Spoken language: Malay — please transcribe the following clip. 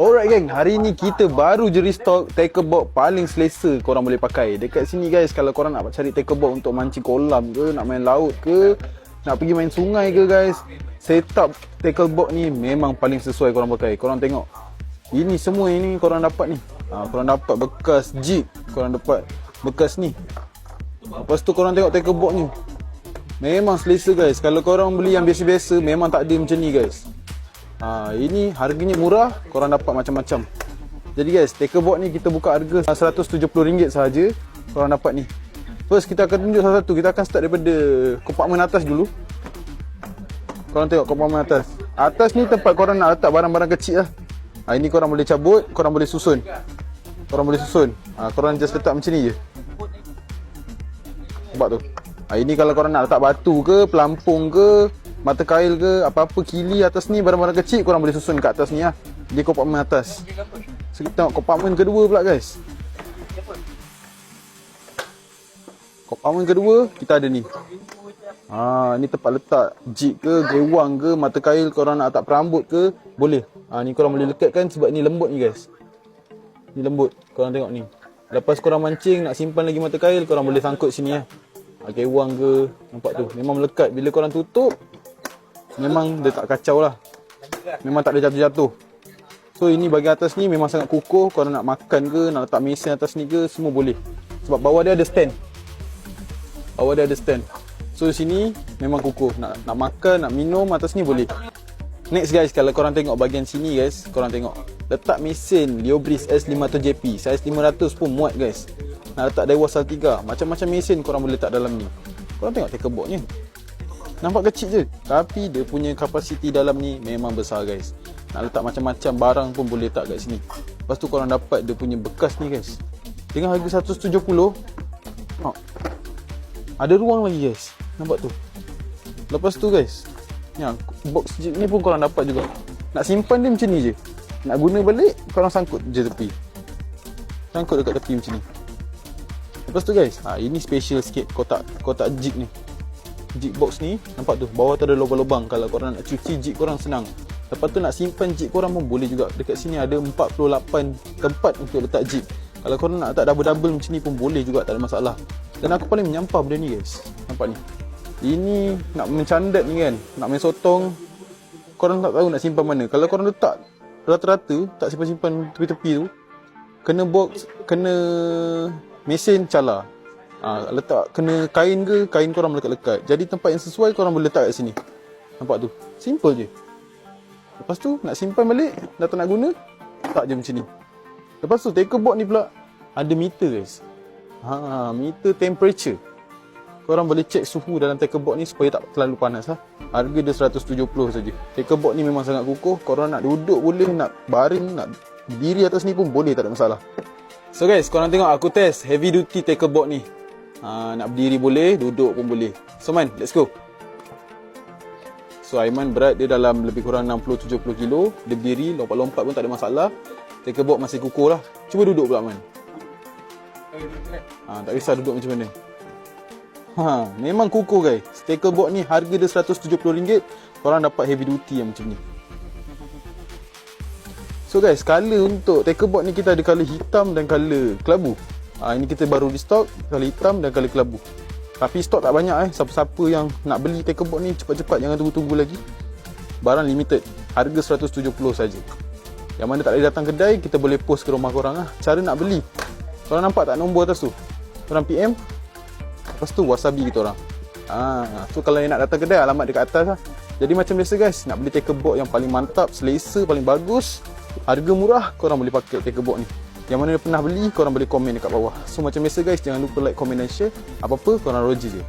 geng, hari ni kita baru je restock tackle box paling selesa korang boleh pakai. Dekat sini guys, kalau korang nak cari tackle box untuk mancing kolam ke, nak main laut ke, nak pergi main sungai ke guys, setup tackle box ni memang paling sesuai korang pakai. Korang tengok. Ini semua ini korang dapat ni. Ha, korang dapat bekas jig, korang dapat bekas ni. Lepas tu korang tengok tackle box ni. Memang selesa guys. Kalau korang beli yang biasa-biasa memang tak ada macam ni guys. Ha, ini harganya murah, korang dapat macam-macam. Jadi guys, box ni kita buka harga RM170 sahaja. Korang dapat ni. First kita akan tunjuk satu-satu. Kita akan start daripada kompartmen atas dulu. Korang tengok kompartmen atas. Atas ni tempat korang nak letak barang-barang kecil lah. Ha, ini korang boleh cabut, korang boleh susun. Korang boleh susun. Ha, korang just letak macam ni je. Nampak tu? Ha, ini kalau korang nak letak batu ke, pelampung ke, mata kail ke apa-apa kili atas ni barang-barang kecil korang boleh susun kat atas ni lah di kompartmen atas. So kita tengok kompartmen kedua pula guys. Kompartmen kedua kita ada ni. Ha, ni tempat letak jig ke gewang ke mata kail korang nak letak perambut ke boleh. Ha, ni korang boleh lekatkan sebab ni lembut ni guys. Ni lembut korang tengok ni. Lepas korang mancing nak simpan lagi mata kail korang boleh sangkut sini lah ha, gewang ke nampak tu. Memang melekat. Bila korang tutup memang dia tak kacau lah. Memang tak ada jatuh-jatuh. So ini bagi atas ni memang sangat kukuh. Kalau nak makan ke nak letak mesin atas ni ke semua boleh. Sebab bawah dia ada stand. Bawah dia ada stand. So sini memang kukuh. Nak nak makan nak minum atas ni boleh. Next guys kalau korang tengok bahagian sini guys korang tengok. Letak mesin Liobris S500JP saiz 500 pun muat guys. Nak letak Daiwa Sal 3 macam-macam mesin korang boleh letak dalam ni. Korang tengok tackle box ni Nampak kecil je. Tapi dia punya kapasiti dalam ni Memang besar guys. Nak letak macam-macam barang pun boleh letak kat sini. Lepas tu korang dapat dia punya bekas ni guys. Dengan harga 170 oh. Ada ruang lagi guys. Nampak tu? Lepas tu guys ya, Box jeep ni pun korang dapat juga. Nak simpan dia macam ni je. Nak guna balik Korang sangkut je tepi. Sangkut dekat tepi macam ni. Lepas tu guys ha, Ini special sikit kotak Kotak jig ni jig box ni nampak tu? Bawah tu ada lubang-lubang. Kalau korang nak cuci jig korang senang. Lepas tu nak simpan jig korang pun boleh juga. Dekat sini ada 48 tempat untuk letak jig kalau korang nak letak double-double macam ni pun boleh juga tak ada masalah. Dan aku paling menyampah benda ni guys. Nampak ni? Ini nak mencandat ni kan? Nak main sotong. Korang tak tahu nak simpan mana. Kalau korang letak rata-rata tak simpan-simpan tepi-tepi tu kena box kena mesin cala Ha, letak kena kain ke kain korang melekat-lekat. Jadi tempat yang sesuai korang boleh letak kat sini. Nampak tu? Simple je. Lepas tu nak simpan balik, dah tak nak guna, tak je macam ni. Lepas tu taker board ni pula ada meter guys. Ha, meter temperature. Korang boleh check suhu dalam taker board ni supaya tak terlalu panas lah. Harga dia 170 saja. Taker board ni memang sangat kukuh. Korang nak duduk boleh, nak baring, nak diri atas ni pun boleh, tak ada masalah. So guys, korang tengok aku test heavy duty taker board ni. Ha, nak berdiri boleh, duduk pun boleh. So man, let's go. So Aiman berat dia dalam lebih kurang 60-70 kilo. Dia berdiri, lompat-lompat pun tak ada masalah. Taker board masih kukuh lah. Cuba duduk pula man. Ha, tak kisah duduk macam mana. Ha, memang kukuh guys. Taker board ni harga dia RM170. Korang dapat heavy duty yang macam ni. So guys, color untuk taker board ni kita ada color hitam dan color kelabu. Ha, ini kita baru di stok Kali hitam dan kali kelabu. Tapi stok tak banyak eh. Siapa-siapa yang nak beli board ni Cepat-cepat jangan tunggu-tunggu lagi. Barang limited Harga 170 saja. Yang mana tak boleh datang kedai Kita boleh post ke rumah korang lah Cara nak beli. Korang nampak tak nombor atas tu? Korang PM Lepas tu wasabi kita orang. Ha, So kalau nak datang kedai Alamat dekat atas lah Jadi macam biasa guys Nak beli taker board yang paling mantap Selesa paling bagus Harga murah Korang boleh pakai taker board ni yang mana pernah beli korang boleh komen dekat bawah. So macam biasa guys jangan lupa like comment dan share. Apa-apa korang roji je